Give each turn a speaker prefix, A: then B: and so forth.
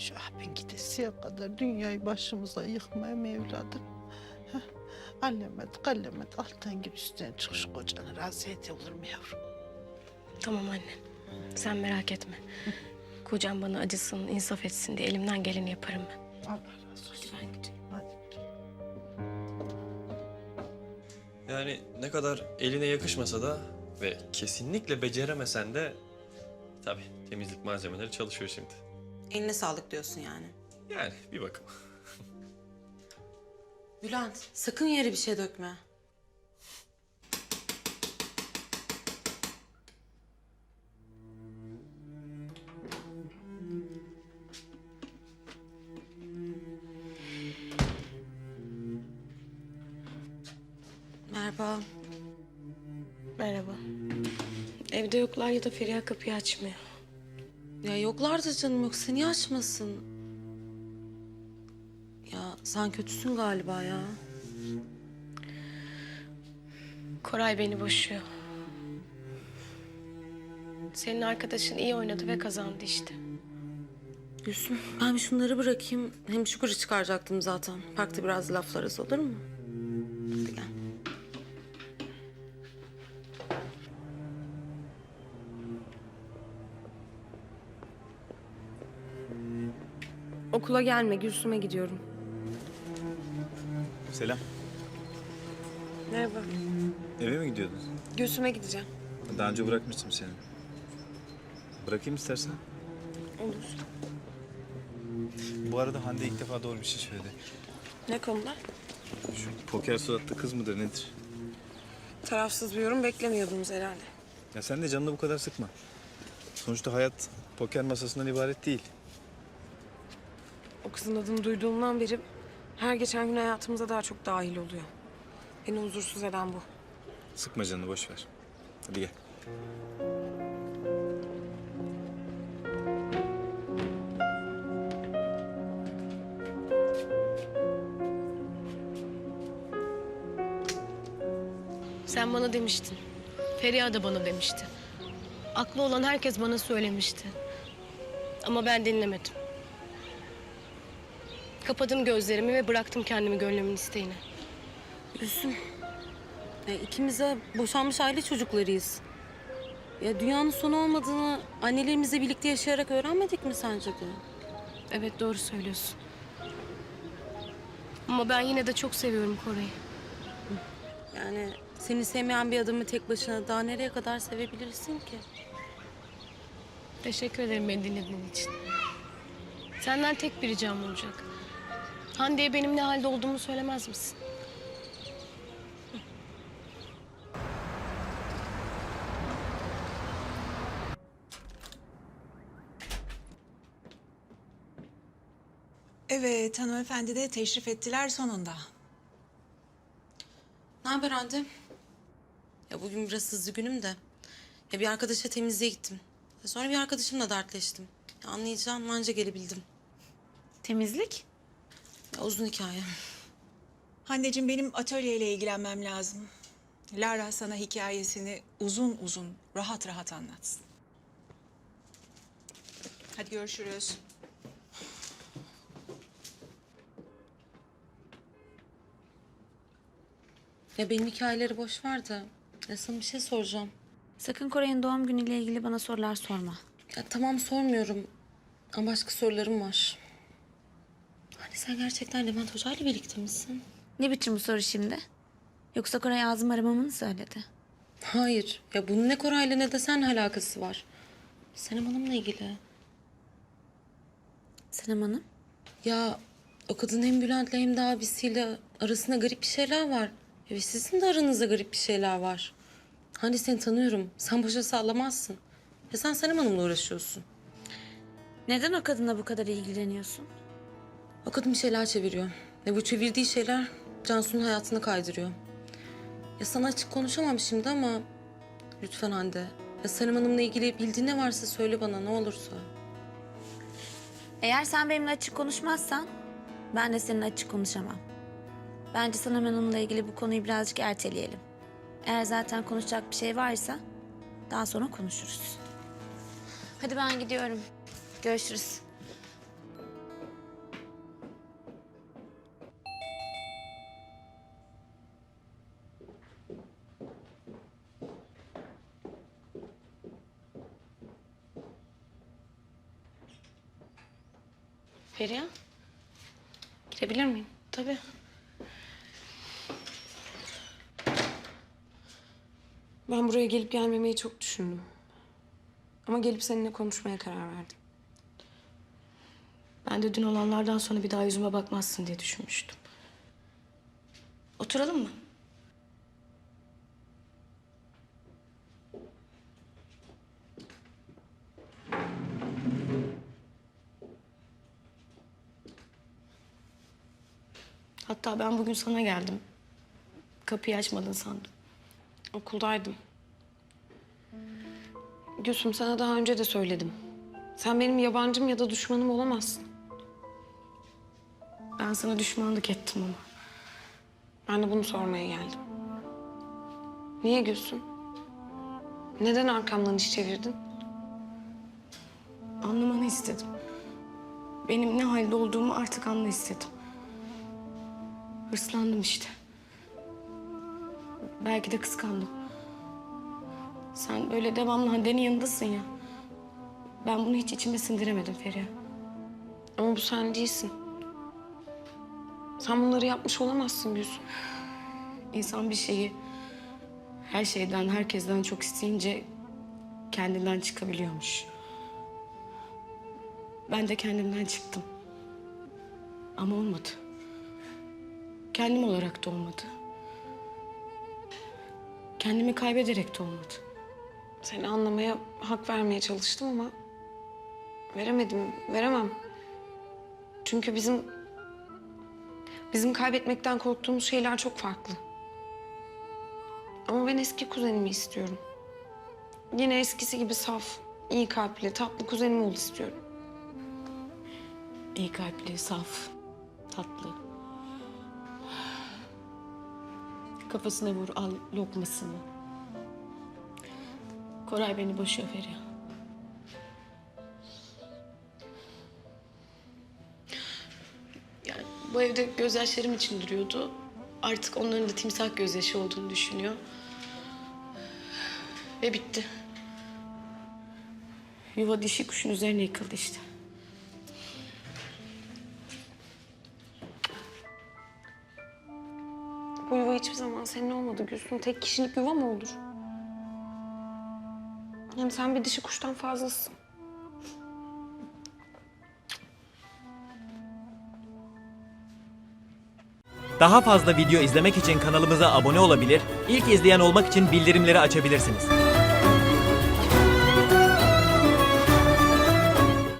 A: Şu abin gidesiye kadar dünyayı başımıza yıkmaya evladım? Heh, Allemet, kallemet alttan gir üstten çık şu kocanı razı et olur mu yavrum?
B: Tamam anne. Sen merak etme. Kocam bana acısın, insaf etsin diye elimden geleni yaparım ben.
A: Allah razı olsun. Hadi.
C: Yani ne kadar eline yakışmasa da ve kesinlikle beceremesen de tabii temizlik malzemeleri çalışıyor şimdi.
D: Eline sağlık diyorsun yani.
C: Yani bir bakım.
D: Bülent sakın yere bir şey dökme. Merhaba.
B: Merhaba. Evde yoklar ya da Feriha kapıyı açmıyor.
D: Ya yoklardı canım yoksa niye açmasın? Ya sen kötüsün galiba ya.
B: Koray beni boşuyor. Senin arkadaşın iyi oynadı ve kazandı işte.
D: Gülsüm ben şunları bırakayım. Hem şükürü çıkaracaktım zaten. Parkta biraz laflarız olur mu?
B: Okula gelme, Gülsüm'e gidiyorum.
E: Selam.
B: Merhaba.
E: Eve mi gidiyordun?
B: Gülsüm'e gideceğim.
E: Daha önce bırakmıştım seni. Bırakayım istersen.
B: Olur.
E: Bu arada Hande ilk defa doğru bir şey söyledi.
B: Ne konuda?
E: Şu poker suratlı kız mıdır nedir?
B: Tarafsız bir yorum beklemiyordunuz herhalde.
E: Ya sen de canını bu kadar sıkma. Sonuçta hayat poker masasından ibaret değil.
F: O kızın adını duyduğumdan beri her geçen gün hayatımıza daha çok dahil oluyor. Beni huzursuz eden bu.
E: Sıkma canını boş ver. Hadi gel.
B: Sen bana demiştin. Feriha da bana demişti. Aklı olan herkes bana söylemişti. Ama ben dinlemedim. Kapadım gözlerimi ve bıraktım kendimi gönlümün isteğine.
D: Gülsüm. Ya ikimiz de boşanmış aile çocuklarıyız. Ya dünyanın sonu olmadığını annelerimizle birlikte yaşayarak öğrenmedik mi sence de?
B: Evet doğru söylüyorsun. Ama ben yine de çok seviyorum Koray'ı.
D: Yani seni sevmeyen bir adamı tek başına daha nereye kadar sevebilirsin ki?
B: Teşekkür ederim beni dinlediğin için. Senden tek bir ricam olacak. Hande'ye benim ne halde olduğumu söylemez misin?
G: Evet, hanımefendi de teşrif ettiler sonunda.
D: Ne haber Hande? Ya bugün biraz hızlı günüm de. Ya bir arkadaşa temizliğe gittim. Ya Sonra bir arkadaşımla dertleştim. Ya anlayacağın anca gelebildim.
G: Temizlik?
D: Ya uzun hikaye.
G: Hanneciğim benim atölyeyle ilgilenmem lazım. Lara sana hikayesini uzun uzun, rahat rahat anlatsın. Hadi görüşürüz.
D: Ya benim hikayeleri boş ver de. Ya sana bir şey soracağım.
H: Sakın Koray'ın doğum günüyle ilgili bana sorular sorma.
D: Ya tamam sormuyorum. Ama başka sorularım var. Sen gerçekten Levent Hoca ile birlikte misin?
H: Ne biçim bu soru şimdi? Yoksa Koray ağzım aramamı mı söyledi?
D: Hayır. Ya bunun ne Koray'la ne de sen alakası var. Senem Hanım'la ilgili.
H: Senem Hanım.
D: Ya o kadın hem Bülent'le hem de abisiyle arasında garip bir şeyler var. Ve sizin de aranızda garip bir şeyler var. Hani seni tanıyorum. Sen boşa sallamazsın. Ya sen Senem Hanım'la uğraşıyorsun.
H: Neden o kadınla bu kadar ilgileniyorsun?
D: O kadın bir şeyler çeviriyor. Ve bu çevirdiği şeyler Cansu'nun hayatını kaydırıyor. Ya sana açık konuşamam şimdi ama... Lütfen Hande. Ya Senem Hanım'la ilgili bildiğin ne varsa söyle bana ne olursa.
H: Eğer sen benimle açık konuşmazsan ben de seninle açık konuşamam. Bence Senem Hanım'la ilgili bu konuyu birazcık erteleyelim. Eğer zaten konuşacak bir şey varsa daha sonra konuşuruz. Hadi ben gidiyorum. Görüşürüz.
F: Feriha. Girebilir miyim?
B: Tabii.
F: Ben buraya gelip gelmemeyi çok düşündüm. Ama gelip seninle konuşmaya karar verdim.
B: Ben de dün olanlardan sonra bir daha yüzüme bakmazsın diye düşünmüştüm. Oturalım mı? Hatta ben bugün sana geldim. Kapıyı açmadın sandım.
F: Okuldaydım. Gülsüm sana daha önce de söyledim. Sen benim yabancım ya da düşmanım olamazsın.
B: Ben sana düşmanlık ettim ama.
F: Ben de bunu sormaya geldim. Niye Gülsüm? Neden arkamdan iş çevirdin?
B: Anlamanı istedim. Benim ne halde olduğumu artık anla istedim. Hırslandım işte. Belki de kıskandım. Sen böyle devamlı Hande'nin yanındasın ya. Ben bunu hiç içime sindiremedim Feriha.
F: Ama bu sen değilsin. Sen bunları yapmış olamazsın Gülsüm.
B: İnsan bir şeyi her şeyden, herkesten çok isteyince kendinden çıkabiliyormuş. Ben de kendimden çıktım. Ama olmadı. Kendim olarak da olmadı. Kendimi kaybederek de olmadı.
F: Seni anlamaya, hak vermeye çalıştım ama veremedim, veremem. Çünkü bizim bizim kaybetmekten korktuğumuz şeyler çok farklı. Ama ben eski kuzenimi istiyorum. Yine eskisi gibi saf, iyi kalpli, tatlı kuzenim ol istiyorum.
B: İyi kalpli, saf, tatlı. Kafasına vur, al lokmasını. Koray beni boşuyor Feriha. Yani bu evde gözyaşlarım için duruyordu. Artık onların da timsah gözyaşı olduğunu düşünüyor. Ve bitti. Yuva dişi kuşun üzerine yıkıldı işte.
F: Bu yuva hiçbir zaman senin olmadı Gülsüm. Tek kişilik yuva mı olur? Yani sen bir dişi kuştan fazlasın.
I: Daha fazla video izlemek için kanalımıza abone olabilir, ilk izleyen olmak için bildirimleri açabilirsiniz.